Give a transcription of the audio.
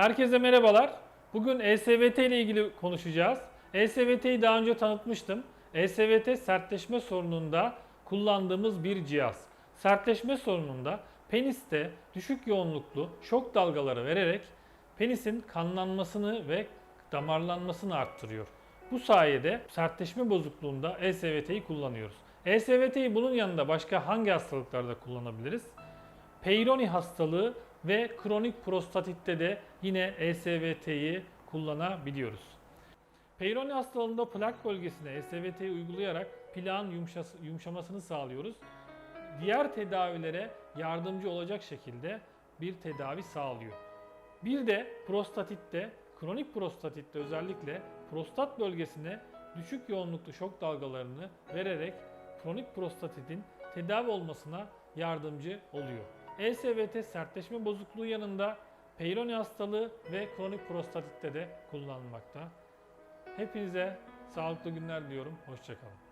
Herkese merhabalar. Bugün ESVT ile ilgili konuşacağız. ESVT'yi daha önce tanıtmıştım. ESVT sertleşme sorununda kullandığımız bir cihaz. Sertleşme sorununda peniste düşük yoğunluklu şok dalgaları vererek penisin kanlanmasını ve damarlanmasını arttırıyor. Bu sayede sertleşme bozukluğunda ESVT'yi kullanıyoruz. ESVT'yi bunun yanında başka hangi hastalıklarda kullanabiliriz? Peyronie hastalığı ve kronik prostatitte de yine ESVT'yi kullanabiliyoruz. Peyronie hastalığında plak bölgesine ESVT'yi uygulayarak yumuşas- yumuşamasını sağlıyoruz. Diğer tedavilere yardımcı olacak şekilde bir tedavi sağlıyor. Bir de prostatitte, kronik prostatitte özellikle prostat bölgesine düşük yoğunluklu şok dalgalarını vererek kronik prostatitin tedavi olmasına yardımcı oluyor. ESVT sertleşme bozukluğu yanında Peyronie hastalığı ve kronik prostatitte de kullanılmakta. Hepinize sağlıklı günler diliyorum. Hoşçakalın.